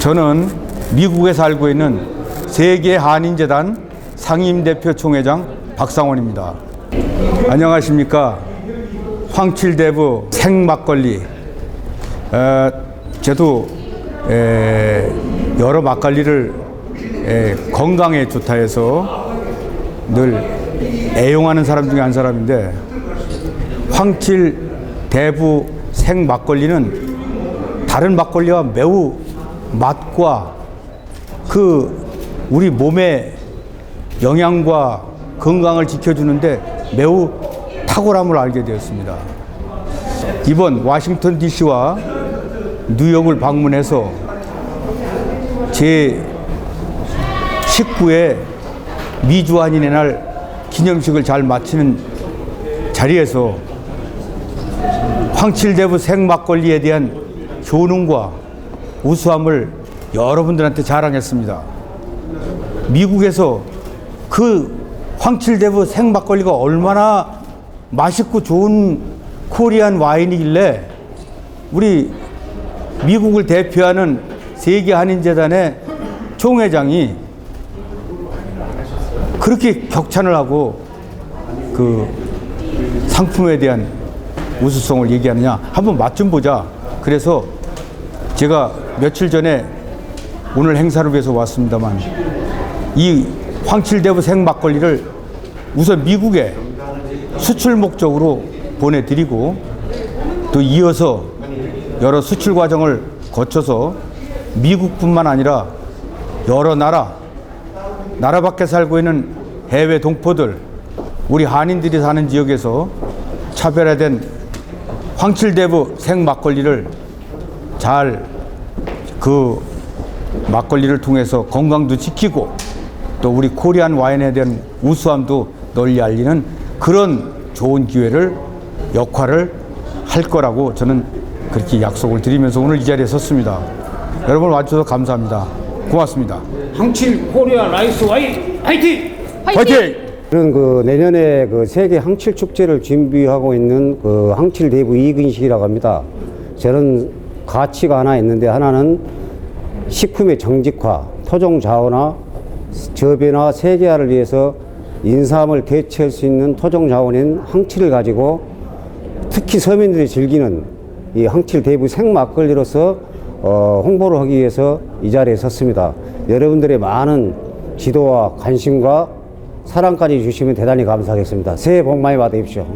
저는 미국에 살고 있는 세계 한인재단 상임대표 총회장 박상원입니다. 안녕하십니까. 황칠대부 생막걸리. 에, 저도 에, 여러 막걸리를 에, 건강에 좋다 해서 늘 애용하는 사람 중에 한 사람인데 황칠 대부 생 막걸리는 다른 막걸리와 매우 맛과 그 우리 몸의 영양과 건강을 지켜주는데 매우 탁월함을 알게 되었습니다. 이번 워싱턴 DC와 뉴욕을 방문해서 제 19회 미주 한인의 날 기념식을 잘 마치는 자리에서 황칠대부 생막걸리에 대한 효능과 우수함을 여러분들한테 자랑했습니다. 미국에서 그 황칠대부 생막걸리가 얼마나 맛있고 좋은 코리안 와인이길래 우리 미국을 대표하는 세계 한인재단의 총회장이 그렇게 격찬을 하고 그 상품에 대한 우수성을 얘기하느냐 한번 맛 좀 보자 그래서 제가 며칠 전에 오늘 행사를 위해서 왔습니다만 이 황칠대부 생막걸리를 우선 미국에 수출 목적으로 보내드리고 또 이어서 여러 수출 과정을 거쳐서 미국뿐만 아니라 여러 나라 나라 밖에 살고 있는 해외 동포들 우리 한인들이 사는 지역에서 차별화된 황칠대부 생막걸리를 잘 그 막걸리를 통해서 건강도 지키고 또 우리 코리안 와인에 대한 우수함도 널리 알리는 그런 좋은 기회를 역할을 할 거라고 저는 그렇게 약속을 드리면서 오늘 이 자리에 섰습니다. 여러분 와주셔서 감사합니다. 고맙습니다. 황칠 코리아 라이스 와인 화이팅! 화이팅! 저는 그 내년에 그 세계 항칠 축제를 준비하고 있는 그 항칠 대부 이근식이라고 합니다. 저는 가치가 하나 있는데 하나는 식품의 정직화, 토종 자원화, 저변화, 세계화를 위해서 인삼을 대체할 수 있는 토종 자원인 항칠을 가지고 특히 서민들이 즐기는 이 항칠 대부 생막걸리로서 어, 홍보를 하기 위해서 이 자리에 섰습니다. 여러분들의 많은 지도와 관심과 사랑까지 주시면 대단히 감사하겠습니다. 새해 복 많이 받으십시오.